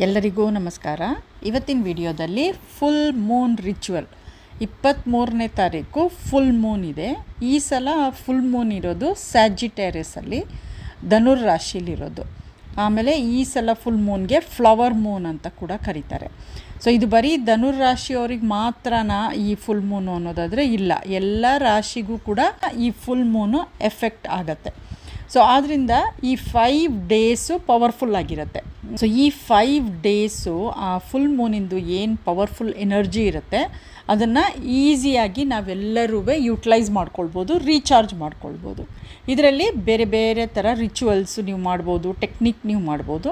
ಎಲ್ಲರಿಗೂ ನಮಸ್ಕಾರ. ಇವತ್ತಿನ ವಿಡಿಯೋದಲ್ಲಿ ಫುಲ್ ಮೂನ್ ರಿಚುವಲ್ ಇಪ್ಪತ್ತ್ಮೂರನೇ ತಾರೀಕು ಫುಲ್ ಮೂನ್ ಇದೆ. ಈ ಸಲ ಫುಲ್ ಮೂನ್ ಇರೋದು ಸ್ಯಾಜಿಟೇರಿಯಸಲ್ಲಿ ಧನುರ್ ರಾಶಿಲಿರೋದು ಆಮೇಲೆ ಈ ಸಲ ಫುಲ್ ಮೂನ್ಗೆ ಫ್ಲವರ್ ಮೂನ್ ಅಂತ ಕೂಡ ಕರೀತಾರೆ. ಸೊ ಇದು ಬರೀ ಧನುರ್ ರಾಶಿಯವ್ರಿಗೆ ಮಾತ್ರನಾ ಈ ಫುಲ್ ಮೂನು ಅನ್ನೋದಾದರೆ ಇಲ್ಲ. ಎಲ್ಲ ರಾಶಿಗೂ ಕೂಡ ಈ ಫುಲ್ ಮೂನು ಎಫೆಕ್ಟ್ ಆಗತ್ತೆ. ಸೊ ಆದ್ದರಿಂದ ಈ ಫೈವ್ ಡೇಸು ಪವರ್ಫುಲ್ ಆಗಿರುತ್ತೆ. ಸೊ ಈ ಫೈವ್ ಡೇಸು ಆ ಫುಲ್ ಮೂನಿಂದು ಏನು ಪವರ್ಫುಲ್ ಎನರ್ಜಿ ಇರುತ್ತೆ, ಅದನ್ನು ಈಸಿಯಾಗಿ ನಾವೆಲ್ಲರೂ ಯೂಟಿಲೈಸ್ ಮಾಡ್ಕೊಳ್ಬೋದು ರೀಚಾರ್ಜ್ ಮಾಡ್ಕೊಳ್ಬೋದು. ಇದರಲ್ಲಿ ಬೇರೆ ಬೇರೆ ಥರ ರಿಚುವಲ್ಸು ನೀವು ಮಾಡ್ಬೋದು ಟೆಕ್ನಿಕ್ ನೀವು ಮಾಡ್ಬೋದು.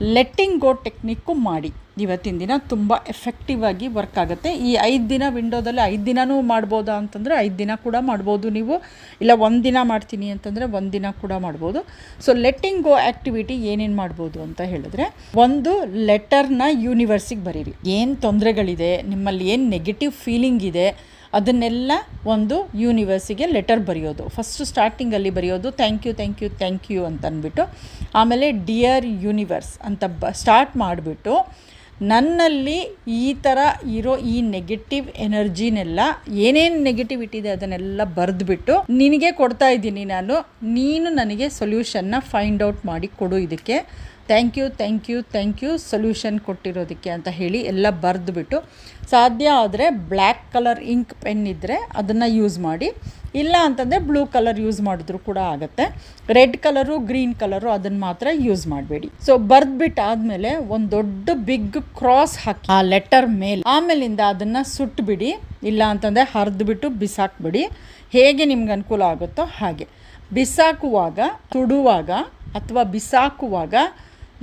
ಲೆಟ್ಟಿಂಗ್ ಗೋ ಟೆಕ್ನಿಕ್ಕು ಮಾಡಿ. ಇವತ್ತಿನ ದಿನ ತುಂಬ ಎಫೆಕ್ಟಿವ್ ಆಗಿ ವರ್ಕ್ ಆಗುತ್ತೆ. ಈ ಐದು ದಿನ ವಿಂಡೋದಲ್ಲಿ ಐದು ದಿನವೂ ಮಾಡ್ಬೋದಾ ಅಂತಂದರೆ ಐದು ದಿನ ಕೂಡ ಮಾಡ್ಬೋದು ನೀವು. ಇಲ್ಲ ಒಂದು ದಿನ ಮಾಡ್ತೀನಿ ಅಂತಂದರೆ ಒಂದು ದಿನ ಕೂಡ ಮಾಡ್ಬೋದು. ಸೊ ಲೆಟ್ಟಿಂಗ್ ಗೋ ಆ್ಯಕ್ಟಿವಿಟಿ ಏನೇನು ಮಾಡ್ಬೋದು ಅಂತ ಹೇಳಿದ್ರೆ, ಒಂದು ಲೆಟರ್ನ ಯೂನಿವರ್ಸಿಗೆ ಬರೀರಿ. ಏನು ತೊಂದರೆಗಳಿದೆ, ನಿಮ್ಮಲ್ಲಿ ಏನು ನೆಗೆಟಿವ್ ಫೀಲಿಂಗ್ ಇದೆ ಅದನ್ನೆಲ್ಲ ಒಂದು ಯೂನಿವರ್ಸಿಗೆ ಲೆಟರ್ ಬರೆಯೋದು. ಫಸ್ಟು ಸ್ಟಾರ್ಟಿಂಗಲ್ಲಿ ಬರೆಯೋದು thank you thank you thank you ಅಂತ ಅಂದ್ಬಿಟ್ಟು, ಆಮೇಲೆ ಡಿಯರ್ ಯೂನಿವರ್ಸ್ ಅಂತ ಬ ಸ್ಟಾರ್ಟ್ ಮಾಡಿಬಿಟ್ಟು, ನನ್ನಲ್ಲಿ ಈ ಥರ ಇರೋ ಈ ನೆಗೆಟಿವ್ ಎನರ್ಜಿನೆಲ್ಲ ಏನೇನು ನೆಗೆಟಿವಿಟಿ ಇದೆ ಅದನ್ನೆಲ್ಲ ಬರೆದ್ಬಿಟ್ಟು ನಿನಗೆ ಕೊಡ್ತಾ ಇದ್ದೀನಿ ನಾನು, ನೀನು ನನಗೆ ಸೊಲ್ಯೂಷನ್ನ ಫೈಂಡ್ ಔಟ್ ಮಾಡಿ ಕೊಡು ಇದಕ್ಕೆ. Thank you thank you thank you solution ಕೊಟ್ಟಿರೋದಕ್ಕೆ ಅಂತ ಹೇಳಿ ಎಲ್ಲ ಬರೆದ್ಬಿಟ್ಟು ಸಾಧ್ಯ ಆದರೆ ಬ್ಲ್ಯಾಕ್ ಕಲರ್ ಇಂಕ್ ಪೆನ್ ಇದ್ದರೆ ಅದನ್ನು ಯೂಸ್ ಮಾಡಿ. ಇಲ್ಲ ಅಂತಂದರೆ ಬ್ಲೂ ಕಲರ್ ಯೂಸ್ ಮಾಡಿದ್ರು ಕೂಡ ಆಗುತ್ತೆ. ರೆಡ್ ಕಲರು, ಗ್ರೀನ್ ಕಲರು ಅದನ್ನು ಮಾತ್ರ ಯೂಸ್ ಮಾಡಬೇಡಿ. ಸೊ ಬರೆದ್ಬಿಟ್ಟು ಆದಮೇಲೆ ಒಂದು ದೊಡ್ಡ ಬಿಗ್ ಕ್ರಾಸ್ ಹಾಕಿ ಆ ಲೆಟರ್ ಮೇಲೆ ಆಮೇಲಿಂದ ಅದನ್ನು ಸುಟ್ಟುಬಿಡಿ ಇಲ್ಲ ಅಂತಂದರೆ ಹರಿದ್ಬಿಟ್ಟು ಬಿಸಾಕ್ಬಿಡಿ. ಹೇಗೆ ನಿಮ್ಗೆ ಅನುಕೂಲ ಆಗುತ್ತೋ ಹಾಗೆ. ಬಿಸಾಕುವಾಗ, ತುಡುವಾಗ ಅಥವಾ ಬಿಸಾಕುವಾಗ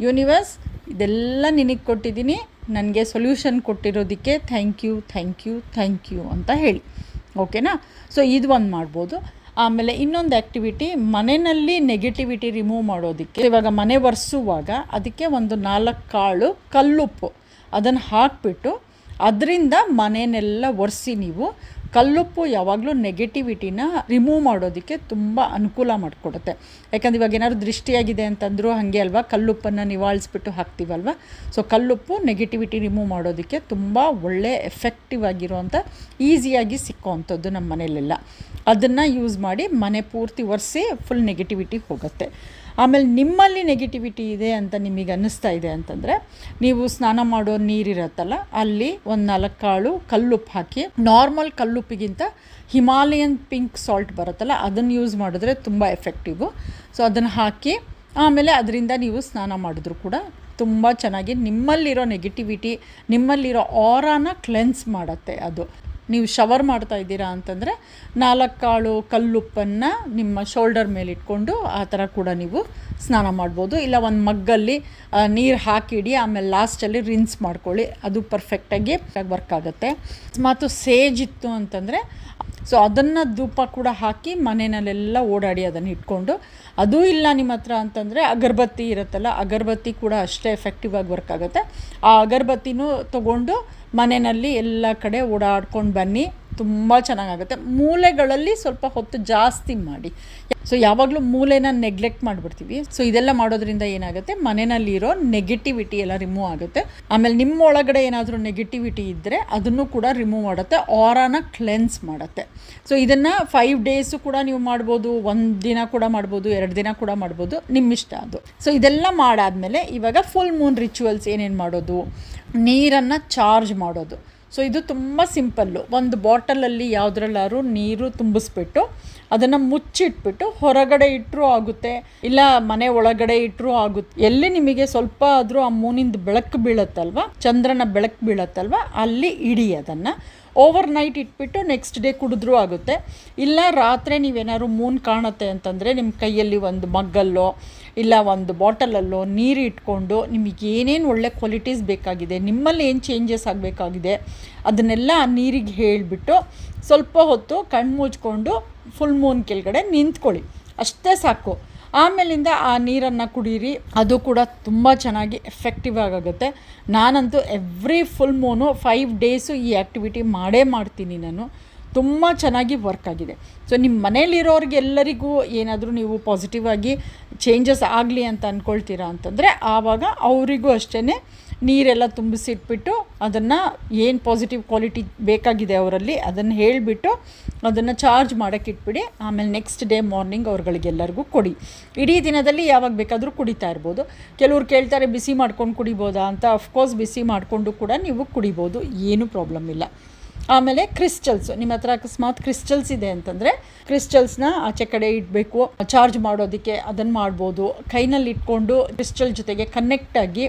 ಯೂನಿವರ್ಸ್, ಇದೆಲ್ಲ ನಿನಗೆ ಕೊಟ್ಟಿದ್ದೀನಿ. ನನಗೆ solution ಕೊಟ್ಟಿರೋದಕ್ಕೆ thank you thank you thank you ಅಂತ ಹೇಳಿ. ಓಕೆನಾ ಸೊ ಇದು ಒಂದು ಮಾಡ್ಬೋದು. ಆಮೇಲೆ ಇನ್ನೊಂದು ಆ್ಯಕ್ಟಿವಿಟಿ ಮನೆಯಲ್ಲಿ ನೆಗೆಟಿವಿಟಿ ರಿಮೂವ್ ಮಾಡೋದಕ್ಕೆ. ಇವಾಗ ಮನೆ ಒರೆಸುವಾಗ ಅದಕ್ಕೆ ಒಂದು ನಾಲ್ಕು ಕಾಳು ಕಲ್ಲುಪ್ಪು. ಅದನ್ನು ಹಾಕಿಬಿಟ್ಟು, ಅದರಿಂದ ಮನೆಯನ್ನೆಲ್ಲ ಒರೆಸಿ ನೀವು ಕಲ್ಲುಪ್ಪು ಯಾವಾಗಲೂ ನೆಗೆಟಿವಿಟಿನ ರಿಮೂವ್ ಮಾಡೋದಕ್ಕೆ ತುಂಬ ಅನುಕೂಲ ಮಾಡಿಕೊಡುತ್ತೆ. ಯಾಕಂದ್ರೆ ಇವಾಗ ಏನಾದ್ರು ದೃಷ್ಟಿಯಾಗಿದೆ ಅಂತಂದರೂ ಹಾಗೆ ಅಲ್ವಾ, ಕಲ್ಲುಪ್ಪನ್ನು ನಿವಾಳಿಸ್ಬಿಟ್ಟು ಹಾಕ್ತೀವಲ್ವ? ಸೊ ಕಲ್ಲುಪ್ಪು ನೆಗೆಟಿವಿಟಿ ರಿಮೂವ್ ಮಾಡೋದಕ್ಕೆ ತುಂಬ ಒಳ್ಳೆ ಎಫೆಕ್ಟಿವ್ ಆಗಿರುವಂಥ ಈಸಿಯಾಗಿ ಸಿಕ್ಕುವಂಥದ್ದು ನಮ್ಮ ಮನೆಯಲ್ಲೆಲ್ಲ ಅದನ್ನು ಯೂಸ್ ಮಾಡಿ ಮನೆ ಪೂರ್ತಿ ಒರೆಸಿ ಫುಲ್ ನೆಗೆಟಿವಿಟಿ ಹೋಗುತ್ತೆ. ಆಮೇಲೆ ನಿಮ್ಮಲ್ಲಿ ನೆಗೆಟಿವಿಟಿ ಇದೆ ಅಂತ ನಿಮಗೆ ಅನ್ನಿಸ್ತಾ ಇದೆ ಅಂತಂದರೆ, ನೀವು ಸ್ನಾನ ಮಾಡೋ ನೀರಿರತ್ತಲ್ಲ, ಅಲ್ಲಿ ಒಂದು ನಾಲ್ಕು ಕಾಳು ಕಲ್ಲುಪ್ಪು ಹಾಕಿ ನಾರ್ಮಲ್ ಕಲ್ಲುಪ್ಪಿಗಿಂತ ಹಿಮಾಲಯನ್ ಪಿಂಕ್ ಸಾಲ್ಟ್ ಬರುತ್ತಲ್ಲ, ಅದನ್ನು ಯೂಸ್ ಮಾಡಿದ್ರೆ ತುಂಬ ಎಫೆಕ್ಟಿವು ಸೊ ಅದನ್ನು ಹಾಕಿ, ಆಮೇಲೆ ಅದರಿಂದ ನೀವು ಸ್ನಾನ ಮಾಡಿದ್ರು ಕೂಡ ತುಂಬ ಚೆನ್ನಾಗಿ ನಿಮ್ಮಲ್ಲಿರೋ ನೆಗೆಟಿವಿಟಿ ನಿಮ್ಮಲ್ಲಿರೋ ಆರಾನ ಕ್ಲೆನ್ಸ್ ಮಾಡುತ್ತೆ ಅದು. ನೀವು ಶವರ್ ಮಾಡ್ತಾ ಇದ್ದೀರಾ ಅಂತಂದರೆ ನಾಲ್ಕು ಕಾಳು ಕಲ್ಲುಪ್ಪನ್ನು ನಿಮ್ಮ ಶೋಲ್ಡರ್ ಮೇಲೆ ಇಟ್ಕೊಂಡು ಆ ಥರ ಕೂಡ ನೀವು ಸ್ನಾನ ಮಾಡ್ಬೋದು. ಇಲ್ಲ ಒಂದು ಮಗ್ಗಲ್ಲಿ ನೀರು ಹಾಕಿಡಿ, ಆಮೇಲೆ ಲಾಸ್ಟಲ್ಲಿ ರಿನ್ಸ್ ಮಾಡ್ಕೊಳ್ಳಿ. ಅದು ಪರ್ಫೆಕ್ಟಾಗಿ ವರ್ಕ್ ಆಗುತ್ತೆ. ಮತ್ತು ಸೇಜ್ ಇತ್ತು ಅಂತಂದರೆ ಸೊ ಅದನ್ನು ಧೂಪ ಕೂಡ ಹಾಕಿ ಮನೆಯಲ್ಲೆಲ್ಲ ಓಡಾಡಿ ಅದನ್ನು ಇಟ್ಕೊಂಡು, ಅದೂ ಇಲ್ಲ ನಿಮ್ಮ ಹತ್ರ ಅಂತಂದರೆ ಅಗರಬತ್ತಿ ಇರುತ್ತಲ್ಲ, ಅಗರಬತ್ತಿ ಕೂಡ ಅಷ್ಟೇ ಎಫೆಕ್ಟಿವ್ ಆಗಿ ವರ್ಕ್ ಆಗುತ್ತೆ. ಆ ಅಗರಬತ್ತಿನೂ ತೊಗೊಂಡು ಮನೆಯಲ್ಲಿ ಎಲ್ಲ ಕಡೆ ಓಡಾಡ್ಕೊಂಡು ಬನ್ನಿ. ತುಂಬ ಚೆನ್ನಾಗಾಗುತ್ತೆ. ಮೂಲೆಗಳಲ್ಲಿ ಸ್ವಲ್ಪ ಹೊತ್ತು ಜಾಸ್ತಿ ಮಾಡಿ. ಸೊ ಯಾವಾಗಲೂ ಮೂಲೆನ ನೆಗ್ಲೆಕ್ಟ್ ಮಾಡಿಬಿಡ್ತೀವಿ. ಸೊ ಇದೆಲ್ಲ ಮಾಡೋದ್ರಿಂದ ಏನಾಗುತ್ತೆ? ಮನೆಯಲ್ಲಿರೋ ನೆಗೆಟಿವಿಟಿ ಎಲ್ಲ ರಿಮೂವ್ ಆಗುತ್ತೆ. ಆಮೇಲೆ ನಿಮ್ಮ ಒಳಗಡೆ ಏನಾದರೂ ನೆಗೆಟಿವಿಟಿ ಇದ್ದರೆ ಅದನ್ನು ಕೂಡ ರಿಮೂವ್ ಮಾಡುತ್ತೆ. ಆರಾನ ಕ್ಲೆನ್ಸ್ ಮಾಡುತ್ತೆ. ಸೊ ಇದನ್ನು ಫೈವ್ ಡೇಸು ಕೂಡ ನೀವು ಮಾಡ್ಬೋದು, ಒಂದು ದಿನ ಕೂಡ ಮಾಡ್ಬೋದು, ಎರಡು ದಿನ ಕೂಡ ಮಾಡ್ಬೋದು. ನಿಮ್ಮ ಇಷ್ಟ ಅದು. ಸೊ ಇದೆಲ್ಲ ಮಾಡಾದಮೇಲೆ ಇವಾಗ ಫುಲ್ ಮೂನ್ ರಿಚುವಲ್ಸ್ ಏನೇನು ಮಾಡೋದು? ನೀರನ್ನು ಚಾರ್ಜ್ ಮಾಡೋದು. ಸೊ ಇದು ತುಂಬ ಸಿಂಪಲ್ಲು ಒಂದು ಬಾಟಲಲ್ಲಿ ಯಾವುದ್ರಲ್ಲಾದ್ರೂ ನೀರು ತುಂಬಿಸ್ಬಿಟ್ಟು ಅದನ್ನು ಮುಚ್ಚಿಟ್ಬಿಟ್ಟು ಹೊರಗಡೆ ಇಟ್ಟರೂ ಆಗುತ್ತೆ, ಇಲ್ಲ ಮನೆ ಒಳಗಡೆ ಇಟ್ಟರೂ ಆಗುತ್ತೆ. ಎಲ್ಲಿ ನಿಮಗೆ ಸ್ವಲ್ಪ ಆದರೂ ಆ ಮೂನಿಂದ ಬೆಳಕು ಬೀಳತ್ತಲ್ವ, ಚಂದ್ರನ ಬೆಳಕು ಬೀಳತ್ತಲ್ವ, ಅಲ್ಲಿ ಇಡಿ ಅದನ್ನು. ಓವರ್ ನೈಟ್ ಇಟ್ಬಿಟ್ಟು ನೆಕ್ಸ್ಟ್ ಡೇ ಕುಡಿದ್ರೂ ಆಗುತ್ತೆ. ಇಲ್ಲ ರಾತ್ರಿ ನೀವೇನಾದ್ರು ಮೂನ್ ಕಾಣುತ್ತೆ ಅಂತಂದರೆ ನಿಮ್ಮ ಕೈಯಲ್ಲಿ ಒಂದು ಮಗ್ಗಲ್ಲೋ, ಇಲ್ಲ ಒಂದು ಬಾಟಲಲ್ಲೋ ನೀರು ಇಟ್ಕೊಂಡು ನಿಮಗೆ ಏನೇನು ಒಳ್ಳೆ ಕ್ವಾಲಿಟೀಸ್ ಬೇಕಾಗಿದೆ, ನಿಮ್ಮಲ್ಲಿ ಏನು ಚೇಂಜಸ್ ಆಗಬೇಕಾಗಿದೆ, ಅದನ್ನೆಲ್ಲ ಆ ನೀರಿಗೆ ಹೇಳಿಬಿಟ್ಟು ಸ್ವಲ್ಪ ಹೊತ್ತು ಕಣ್ಣು ಮುಚ್ಕೊಂಡು ಫುಲ್ ಮೂನ್ ಕೆಳಗಡೆ ನಿಂತ್ಕೊಳ್ಳಿ. ಅಷ್ಟೇ ಸಾಕು. ಆಮೇಲಿಂದ ಆ ನೀರನ್ನು ಕುಡೀರಿ. ಅದು ಕೂಡ ತುಂಬ ಚೆನ್ನಾಗಿ ಎಫೆಕ್ಟಿವ್ ಆಗುತ್ತೆ ನಾನಂತೂ every full moon five days ಈ ಆ್ಯಕ್ಟಿವಿಟಿ ಮಾಡೇ ಮಾಡ್ತೀನಿ ನಾನು. ತುಂಬ ಚೆನ್ನಾಗಿ ವರ್ಕ್ ಆಗಿದೆ. ಸೊ ನಿಮ್ಮ ಮನೇಲಿರೋರಿಗೆಲ್ಲರಿಗೂ ಏನಾದರೂ ನೀವು ಪಾಸಿಟಿವ್ ಆಗಿ ಚೇಂಜಸ್ ಆಗಲಿ ಅಂತ ಅಂದ್ಕೊಳ್ತೀರಾ ಅಂತಂದರೆ ಆವಾಗ ಅವರಿಗೂ ಅಷ್ಟೇ ನೀರೆಲ್ಲ ತುಂಬಿಸಿಟ್ಬಿಟ್ಟು ಅದನ್ನು ಏನು ಪಾಸಿಟಿವ್ ಕ್ವಾಲಿಟಿ ಬೇಕಾಗಿದೆ ಅವರಲ್ಲಿ ಅದನ್ನು ಹೇಳಿಬಿಟ್ಟು ಅದನ್ನು ಚಾರ್ಜ್ ಮಾಡೋಕ್ಕೆ ಇಟ್ಬಿಡಿ. ಆಮೇಲೆ ನೆಕ್ಸ್ಟ್ ಡೇ ಮಾರ್ನಿಂಗ್ ಅವ್ರುಗಳಿಗೆಲ್ಲರಿಗೂ ಕೊಡಿ. ಇಡೀ ದಿನದಲ್ಲಿ ಯಾವಾಗ ಬೇಕಾದರೂ ಕುಡಿತಾ ಇರ್ಬೋದು. ಕೆಲವ್ರು ಕೇಳ್ತಾರೆ, ಬಿಸಿ ಮಾಡ್ಕೊಂಡು ಕುಡಿಬೋದಾ? ಅಂತ. ಅಫ್ಕೋರ್ಸ್ ಬಿಸಿ ಮಾಡಿಕೊಂಡು ಕೂಡ ನೀವು ಕುಡಿಬೋದು. ಏನೂ ಪ್ರಾಬ್ಲಮ್ ಇಲ್ಲ. ಆಮೇಲೆ ಕ್ರಿಸ್ಟಲ್ಸ್ ನಿಮ್ಮ ಹತ್ರ ಅಕಸ್ಮಾತ್ ಕ್ರಿಸ್ಟಲ್ಸ್ ಇದೆ ಅಂತಂದರೆ ಕ್ರಿಸ್ಟಲ್ಸ್ನ ಆಚೆ ಕಡೆ ಇಡಬೇಕು ಚಾರ್ಜ್ ಮಾಡೋದಕ್ಕೆ ಅದನ್ನು ಮಾಡ್ಬೋದು. ಕೈನಲ್ಲಿ ಇಟ್ಕೊಂಡು ಕ್ರಿಸ್ಟಲ್ ಜೊತೆಗೆ ಕನೆಕ್ಟ್ ಆಗಿ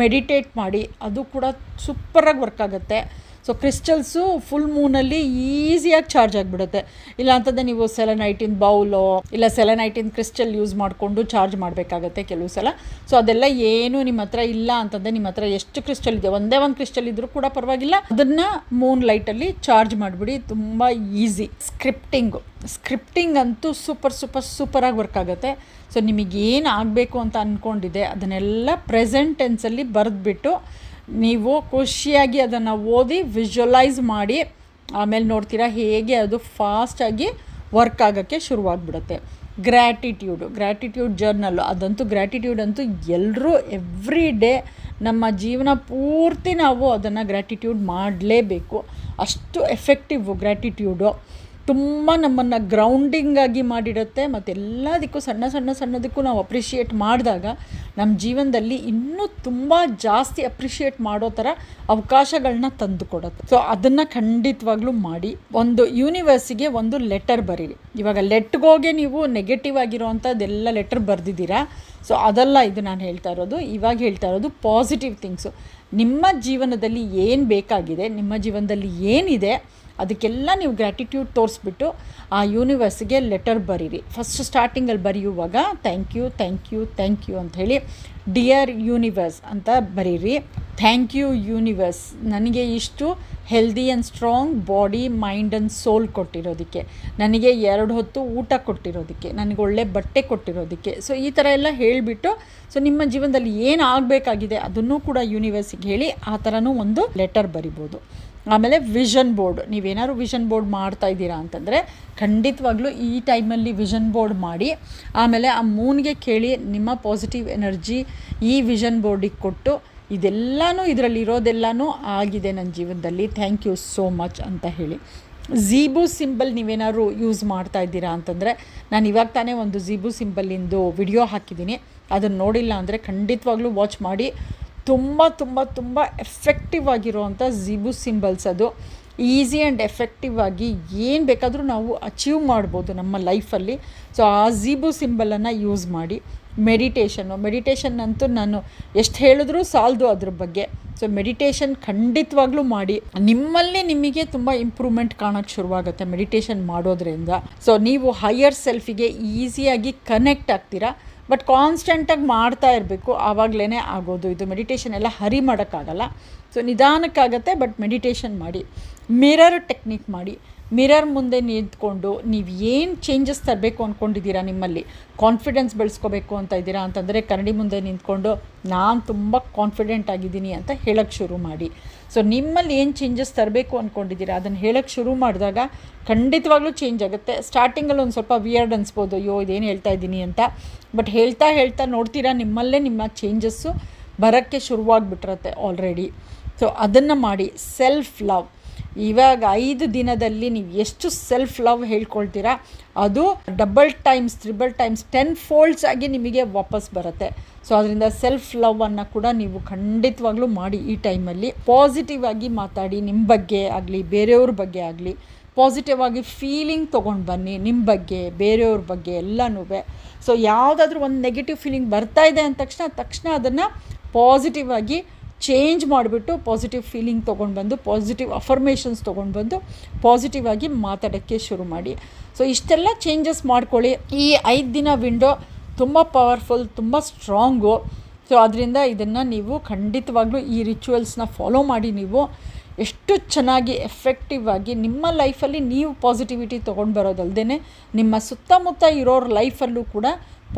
ಮೆಡಿಟೇಟ್ ಮಾಡಿ, ಅದು ಕೂಡ ಸೂಪರಾಗಿ ವರ್ಕ್ ಆಗುತ್ತೆ. ಸೊ ಕ್ರಿಸ್ಟಲ್ಸು ಫುಲ್ ಮೂನಲ್ಲಿ ಈಸಿಯಾಗಿ ಚಾರ್ಜ್ ಆಗಿಬಿಡುತ್ತೆ. ಇಲ್ಲ ಅಂತಂದರೆ ನೀವು ಸೆಲೆನೈಟಿನ್ ಬೌಲೋ ಇಲ್ಲ ಸೆಲೆನೈಟಿನ್ ಕ್ರಿಸ್ಟಲ್ ಯೂಸ್ ಮಾಡಿಕೊಂಡು ಚಾರ್ಜ್ ಮಾಡಬೇಕಾಗತ್ತೆ ಕೆಲವು ಸಲ. ಸೊ ಅದೆಲ್ಲ ಏನು ನಿಮ್ಮ ಹತ್ರ ಇಲ್ಲ ಅಂತಂದರೆ ನಿಮ್ಮ ಹತ್ರ ಎಷ್ಟು ಕ್ರಿಸ್ಟಲ್ ಇದೆ, ಒಂದೇ ಒಂದು ಕ್ರಿಸ್ಟಲ್ ಇದ್ದರೂ ಕೂಡ ಪರವಾಗಿಲ್ಲ. ಅದನ್ನು ಮೂನ್ ಲೈಟಲ್ಲಿ ಚಾರ್ಜ್ ಮಾಡಿಬಿಡಿ, ತುಂಬ ಈಸಿ ಸ್ಕ್ರಿಪ್ಟಿಂಗು ಸ್ಕ್ರಿಪ್ಟಿಂಗ್ ಅಂತೂ ಸೂಪರ್ ಸೂಪರ್ ಸೂಪರಾಗಿ ವರ್ಕ್ ಆಗುತ್ತೆ. ಸೊ ನಿಮಗೇನು ಆಗಬೇಕು ಅಂತ ಅಂದ್ಕೊಂಡಿದೆ ಅದನ್ನೆಲ್ಲ ಪ್ರೆಸೆಂಟ್ ಟೆನ್ಸಲ್ಲಿ ಬರೆದ್ಬಿಟ್ಟು ನೀವು ಖುಷಿಯಾಗಿ ಅದನ್ನು ಓದಿ ವಿಜುವಲೈಸ್ ಮಾಡಿ, ಆಮೇಲೆ ನೋಡ್ತೀರಾ ಹೇಗೆ ಅದು ಫಾಸ್ಟಾಗಿ ವರ್ಕ್ ಆಗೋಕ್ಕೆ ಶುರುವಾಗ್ಬಿಡುತ್ತೆ. ಗ್ರ್ಯಾಟಿಟ್ಯೂಡು ಗ್ರ್ಯಾಟಿಟ್ಯೂಡ್ ಜರ್ನಲ್ಲು ಅದಂತೂ ಗ್ರ್ಯಾಟಿಟ್ಯೂಡ್ ಅಂತೂ ಎಲ್ಲರೂ ಎವ್ರಿ ಡೇ ನಮ್ಮ ಜೀವನ ಪೂರ್ತಿ ನಾವು ಅದನ್ನು ಗ್ರ್ಯಾಟಿಟ್ಯೂಡ್ ಮಾಡಲೇಬೇಕು. ಅಷ್ಟು ಎಫೆಕ್ಟಿವ್ ಗ್ರ್ಯಾಟಿಟ್ಯೂಡು ತುಂಬ ನಮ್ಮನ್ನು ಗ್ರೌಂಡಿಂಗಾಗಿ ಮಾಡಿಡುತ್ತೆ. ಮತ್ತು ಎಲ್ಲದಕ್ಕೂ ಸಣ್ಣ ಸಣ್ಣ ಸಣ್ಣದಕ್ಕೂ ನಾವು ಅಪ್ರಿಷಿಯೇಟ್ ಮಾಡಿದಾಗ ನಮ್ಮ ಜೀವನದಲ್ಲಿ ಇನ್ನೂ ತುಂಬ ಜಾಸ್ತಿ ಅಪ್ರಿಷಿಯೇಟ್ ಮಾಡೋ ಥರ ಅವಕಾಶಗಳನ್ನ ತಂದು ಕೊಡುತ್ತೆ. ಸೊ ಅದನ್ನು ಖಂಡಿತವಾಗ್ಲೂ ಮಾಡಿ. ಒಂದು ಯೂನಿವರ್ಸಿಗೆ ಒಂದು ಲೆಟರ್ ಬರೀರಿ. ಇವಾಗ ಲೆಟ್ಗೋಗೆ ನೀವು ನೆಗೆಟಿವ್ ಆಗಿರೋವಂಥದ್ದೆಲ್ಲ ಲೆಟರ್ ಬರೆದಿದ್ದೀರಾ? ಸೊ ಅದಲ್ಲ ಇದು ನಾನು ಹೇಳ್ತಾ ಇರೋದು. ಇವಾಗ ಹೇಳ್ತಾ ಇರೋದು ಪಾಸಿಟಿವ್ ಥಿಂಗ್ಸು ನಿಮ್ಮ ಜೀವನದಲ್ಲಿ ಏನು ಬೇಕಾಗಿದೆ, ನಿಮ್ಮ ಜೀವನದಲ್ಲಿ ಏನಿದೆ ಅದಕ್ಕೆಲ್ಲ ನೀವು ಗ್ರ್ಯಾಟಿಟ್ಯೂಡ್ ತೋರಿಸ್ಬಿಟ್ಟು ಆ ಯೂನಿವರ್ಸ್ಗೆ ಲೆಟರ್ ಬರೀರಿ. ಫಸ್ಟ್ ಸ್ಟಾರ್ಟಿಂಗಲ್ಲಿ ಬರೆಯುವಾಗ thank you thank you thank you ಅಂತ ಹೇಳಿ ಡಿಯರ್ ಯೂನಿವರ್ಸ್ ಅಂತ ಬರೀರಿ. ಥ್ಯಾಂಕ್ ಯು ಯೂನಿವರ್ಸ್ ನನಗೆ ಇಷ್ಟು healthy and strong body mind and soul ಕೊಟ್ಟಿರೋದಕ್ಕೆ. ನನಗೆ ಎರಡು ಹೊತ್ತು ಊಟ ಕೊಟ್ಟಿರೋದಕ್ಕೆ. ನನಗೆ ಒಳ್ಳೆ ಬಟ್ಟೆ ಕೊಟ್ಟಿರೋದಕ್ಕೆ. ಸೊ ಈ ಥರ ಎಲ್ಲ ಹೇಳಿಬಿಟ್ಟು ಸೊ ನಿಮ್ಮ ಜೀವನದಲ್ಲಿ ಏನು ಆಗಬೇಕಾಗಿದೆ ಅದನ್ನು ಕೂಡ ಯೂನಿವರ್ಸಿಗೆ ಹೇಳಿ ಆ ಥರನೂ ಒಂದು ಲೆಟರ್ ಬರಿಬೋದು. ಆಮೇಲೆ ವಿಷನ್ ಬೋರ್ಡ್ ನೀವೇನಾದ್ರು ವಿಷನ್ ಬೋರ್ಡ್ ಮಾಡ್ತಾ ಇದ್ದೀರಾ ಅಂತಂದರೆ ಖಂಡಿತವಾಗ್ಲೂ ಈ ಟೈಮಲ್ಲಿ ವಿಷನ್ ಬೋರ್ಡ್ ಮಾಡಿ, ಆಮೇಲೆ ಆ ಮೂನ್ಗೆ ಕೇಳಿ ನಿಮ್ಮ ಪಾಸಿಟಿವ್ ಎನರ್ಜಿ ಈ ವಿಷನ್ ಬೋರ್ಡಿಗೆ ಕೊಟ್ಟು ಇದೆಲ್ಲನೂ ಇದರಲ್ಲಿ ಇರೋದೆಲ್ಲನೂ ಆಗಿದೆ ನನ್ನ ಜೀವನದಲ್ಲಿ. ಥ್ಯಾಂಕ್ ಯು ಸೋ ಮಚ್ ಅಂತ ಹೇಳಿ. ಝೀಬು ಸಿಂಬಲ್ ನೀವೇನಾದ್ರು ಯೂಸ್ ಮಾಡ್ತಾ ಇದ್ದೀರಾ ಅಂತಂದರೆ ನಾನು ಇವಾಗ ತಾನೇ ಒಂದು ಝೀಬು ಸಿಂಬಲಿಂದು ವಿಡಿಯೋ ಹಾಕಿದ್ದೀನಿ. ಅದನ್ನು ನೋಡಿಲ್ಲ ಅಂದರೆ ಖಂಡಿತವಾಗ್ಲೂ ವಾಚ್ ಮಾಡಿ ತುಂಬ ತುಂಬ ತುಂಬ ಎಫೆಕ್ಟಿವ್ ಆಗಿರುವಂಥ ಝೀಬು ಸಿಂಬಲ್ಸ್ ಅದು. ಈಸಿ ಆ್ಯಂಡ್ ಎಫೆಕ್ಟಿವ್ ಆಗಿ ಏನು ಬೇಕಾದರೂ ನಾವು ಅಚೀವ್ ಮಾಡ್ಬೋದು ನಮ್ಮ ಲೈಫಲ್ಲಿ ಸೊ ಆ ಝೀಬು ಸಿಂಬಲನ್ನು ಯೂಸ್ ಮಾಡಿ. ಮೆಡಿಟೇಷನ್ನು ಮೆಡಿಟೇಷನ್ ಅಂತೂ ನಾನು ಎಷ್ಟು ಹೇಳಿದ್ರೂ ಸಾಲದು ಅದ್ರ ಬಗ್ಗೆ. ಸೊ ಮೆಡಿಟೇಷನ್ ಖಂಡಿತವಾಗ್ಲೂ ಮಾಡಿ. ನಿಮ್ಮಲ್ಲಿ ನಿಮಗೆ ತುಂಬ ಇಂಪ್ರೂವ್ಮೆಂಟ್ ಕಾಣೋಕ್ಕೆ ಶುರುವಾಗುತ್ತೆ ಮೆಡಿಟೇಷನ್ ಮಾಡೋದ್ರಿಂದ. ಸೊ ನೀವು ಹೈಯರ್ ಸೆಲ್ಫಿಗೆ ಈಸಿಯಾಗಿ ಕನೆಕ್ಟ್ ಆಗ್ತೀರಾ? ಬಟ್ ಕಾನ್ಸ್ಟೆಂಟಾಗಿ ಮಾಡ್ತಾ ಇರಬೇಕು ಆವಾಗಲೇ ಆಗೋದು. ಇದು ಮೆಡಿಟೇಷನ್ ಎಲ್ಲ ಹರಿ ಮಾಡೋಕ್ಕಾಗಲ್ಲ. ಸೊ ನಿಧಾನಕ್ಕಾಗತ್ತೆ ಬಟ್ ಮೆಡಿಟೇಷನ್ ಮಾಡಿ. ಮಿರರ್ ಟೆಕ್ನಿಕ್ ಮಾಡಿ. ಮಿರರ್ ಮುಂದೆ ನಿಂತ್ಕೊಂಡು ನೀವು ಏನು ಚೇಂಜಸ್ ತರಬೇಕು ಅಂದ್ಕೊಂಡಿದ್ದೀರಾ ನಿಮ್ಮಲ್ಲಿ? ಕಾನ್ಫಿಡೆನ್ಸ್ ಬೆಳೆಸ್ಕೋಬೇಕು ಅಂತ ಇದ್ದೀರಾ? ಅಂತಂದರೆ ಕನ್ನಡಿ ಮುಂದೆ ನಿಂತ್ಕೊಂಡು ನಾನು ತುಂಬ ಕಾನ್ಫಿಡೆಂಟ್ ಆಗಿದ್ದೀನಿ ಅಂತ ಹೇಳೋಕ್ಕೆ ಶುರು ಮಾಡಿ. ಸೊ ನಿಮ್ಮಲ್ಲಿ ಏನು ಚೇಂಜಸ್ ತರಬೇಕು ಅಂದ್ಕೊಂಡಿದ್ದೀರಾ ಅದನ್ನು ಹೇಳೋಕ್ಕೆ ಶುರು ಮಾಡಿದಾಗ ಖಂಡಿತವಾಗ್ಲೂ ಚೇಂಜ್ ಆಗುತ್ತೆ. ಸ್ಟಾರ್ಟಿಂಗಲ್ಲಿ ಒಂದು ಸ್ವಲ್ಪ ವಿಯರ್ಡ್ ಅನ್ಸ್ಬೋದು. ಅಯ್ಯೋ, ಇದೇನು ಹೇಳ್ತಾ ಇದ್ದೀನಿ ಅಂತ. ಬಟ್ ಹೇಳ್ತಾ ಹೇಳ್ತಾ ನೋಡ್ತೀರಾ, ನಿಮ್ಮಲ್ಲೇ ನಿಮ್ಮ ಚೇಂಜಸ್ಸು ಬರೋಕ್ಕೆ ಶುರುವಾಗಿಬಿಟ್ಟಿರತ್ತೆ ಆಲ್ರೆಡಿ ಸೊ ಅದನ್ನು ಮಾಡಿ ಸೆಲ್ಫ್ ಲವ್ ಇವಾಗ ಐದು ದಿನದಲ್ಲಿ ನೀವು ಎಷ್ಟು ಸೆಲ್ಫ್ ಲವ್ ಹೇಳ್ಕೊಳ್ತೀರಾ, ಅದು double times triple times ten folds ಆಗಿ ನಿಮಗೆ ವಾಪಸ್ ಬರುತ್ತೆ. ಸೊ ಅದರಿಂದ ಸೆಲ್ಫ್ ಲವನ್ನು ಕೂಡ ನೀವು ಖಂಡಿತವಾಗ್ಲೂ ಮಾಡಿ ಈ ಟೈಮಲ್ಲಿ ಪಾಸಿಟಿವ್ ಆಗಿ ಮಾತಾಡಿ ನಿಮ್ಮ ಬಗ್ಗೆ ಆಗಲಿ, ಬೇರೆಯವ್ರ ಬಗ್ಗೆ ಆಗಲಿ ಪಾಸಿಟಿವ್ ಆಗಿ ಫೀಲಿಂಗ್ ತೊಗೊಂಡು ಬನ್ನಿ ನಿಮ್ಮ ಬಗ್ಗೆ, ಬೇರೆಯವ್ರ ಬಗ್ಗೆ ಎಲ್ಲನೂ. ಸೊ ಯಾವುದಾದ್ರೂ ಒಂದು ನೆಗೆಟಿವ್ ಫೀಲಿಂಗ್ ಬರ್ತಾ ಇದೆ ಅಂದ ತಕ್ಷಣ ತಕ್ಷಣ ಅದನ್ನು ಪಾಸಿಟಿವ್ ಆಗಿ ಚೇಂಜ್ ಮಾಡಿಬಿಟ್ಟು ಪಾಸಿಟಿವ್ ಫೀಲಿಂಗ್ ತೊಗೊಂಡು ಬಂದು ಪಾಸಿಟಿವ್ ಅಫರ್ಮೇಷನ್ಸ್ ತೊಗೊಂಡು ಬಂದು ಪಾಸಿಟಿವ್ ಆಗಿ ಮಾತಾಡೋಕ್ಕೆ ಶುರು ಮಾಡಿ. ಸೊ ಇಷ್ಟೆಲ್ಲ ಚೇಂಜಸ್ ಮಾಡ್ಕೊಳ್ಳಿ. ಈ ಐದು ದಿನ ವಿಂಡೋ ತುಂಬ ಪವರ್ಫುಲ್ ತುಂಬ ಸ್ಟ್ರಾಂಗು ಸೊ ಅದರಿಂದ ಇದನ್ನು ನೀವು ಖಂಡಿತವಾಗ್ಲೂ ಈ ರಿಚುವಲ್ಸ್ನ ಫಾಲೋ ಮಾಡಿ ನೀವು ಎಷ್ಟು ಚೆನ್ನಾಗಿ ಎಫೆಕ್ಟಿವ್ ಆಗಿ ನಿಮ್ಮ ಲೈಫಲ್ಲಿ ನೀವು ಪಾಸಿಟಿವಿಟಿ ತೊಗೊಂಡು ಬರೋದಲ್ಲದೆ ನಿಮ್ಮ ಸುತ್ತಮುತ್ತ ಇರೋರ ಲೈಫಲ್ಲೂ ಕೂಡ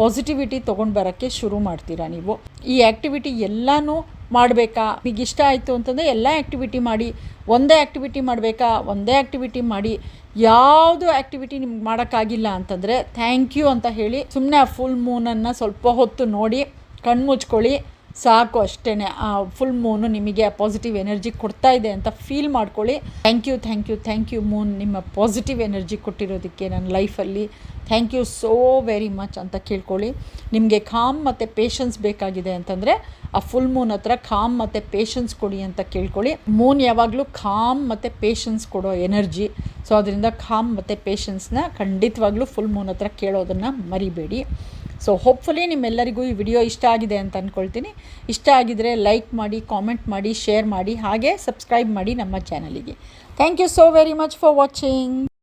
ಪಾಸಿಟಿವಿಟಿ ತೊಗೊಂಡು ಬರೋಕ್ಕೆ ಶುರು ಮಾಡ್ತೀರಾ ನೀವು. ಈ ಆ್ಯಕ್ಟಿವಿಟಿ ಎಲ್ಲನೂ ಮಾಡಬೇಕಾ? ನಿಮಗೆ ಇಷ್ಟ ಆಯಿತು ಅಂತಂದರೆ ಎಲ್ಲ ಆ್ಯಕ್ಟಿವಿಟಿ ಮಾಡಿ, ಒಂದೇ ಆ್ಯಕ್ಟಿವಿಟಿ ಮಾಡಬೇಕಾ? ಒಂದೇ ಆ್ಯಕ್ಟಿವಿಟಿ ಮಾಡಿ, ಯಾವುದು ಆ್ಯಕ್ಟಿವಿಟಿ ನಿಮ್ಗೆ ಮಾಡೋಕ್ಕಾಗಿಲ್ಲ ಅಂತಂದರೆ ಥ್ಯಾಂಕ್ ಯು ಅಂತ ಹೇಳಿ ಸುಮ್ಮನೆ ಆ ಫುಲ್ ಮೂನನ್ನು ಸ್ವಲ್ಪ ಹೊತ್ತು ನೋಡಿ ಕಣ್ಣು ಮುಚ್ಕೊಳ್ಳಿ ಸಾಕು ಅಷ್ಟೇ ಆ ಫುಲ್ ಮೂನು ನಿಮಗೆ ಪಾಸಿಟಿವ್ ಎನರ್ಜಿ ಕೊಡ್ತಾ ಇದೆ ಅಂತ ಫೀಲ್ ಮಾಡ್ಕೊಳ್ಳಿ. Thank you thank you thank you moon ನಿಮ್ಮ ಪಾಸಿಟಿವ್ ಎನರ್ಜಿ ಕೊಟ್ಟಿರೋದಕ್ಕೆ ನನ್ನ ಲೈಫಲ್ಲಿ thank you so very much ಅಂತ ಕೇಳ್ಕೊಳ್ಳಿ. ನಿಮಗೆ ಖಾಮ್ ಮತ್ತು ಪೇಷನ್ಸ್ ಬೇಕಾಗಿದೆ ಅಂತಂದರೆ ಆ ಫುಲ್ ಮೂನ್ ಹತ್ರ ಖಾಮ್ ಮತ್ತು ಪೇಷನ್ಸ್ ಕೊಡಿ ಅಂತ ಕೇಳ್ಕೊಳ್ಳಿ. ಮೂನ್ ಯಾವಾಗಲೂ ಖಾಮ್ ಮತ್ತು ಪೇಷನ್ಸ್ ಕೊಡೋ ಎನರ್ಜಿ ಸೊ ಅದರಿಂದ ಖಾಮ್ ಮತ್ತು ಪೇಷನ್ಸ್ನ ಖಂಡಿತವಾಗ್ಲೂ ಫುಲ್ ಮೂನ್ ಹತ್ರ ಕೇಳೋದನ್ನು ಮರಿಬೇಡಿ. ಸೊ ಹೋಪ್ಫುಲಿ ನಿಮ್ಮೆಲ್ಲರಿಗೂ ಈ ವಿಡಿಯೋ ಇಷ್ಟ ಆಗಿದೆ ಅಂತ ಅಂದ್ಕೊಳ್ತೀನಿ ಇಷ್ಟ ಆಗಿದರೆ ಲೈಕ್ ಮಾಡಿ ಕಾಮೆಂಟ್ ಮಾಡಿ ಶೇರ್ ಮಾಡಿ, ಹಾಗೆ ಸಬ್ಸ್ಕ್ರೈಬ್ ಮಾಡಿ ನಮ್ಮ ಚಾನಲಿಗೆ thank you so very much for watching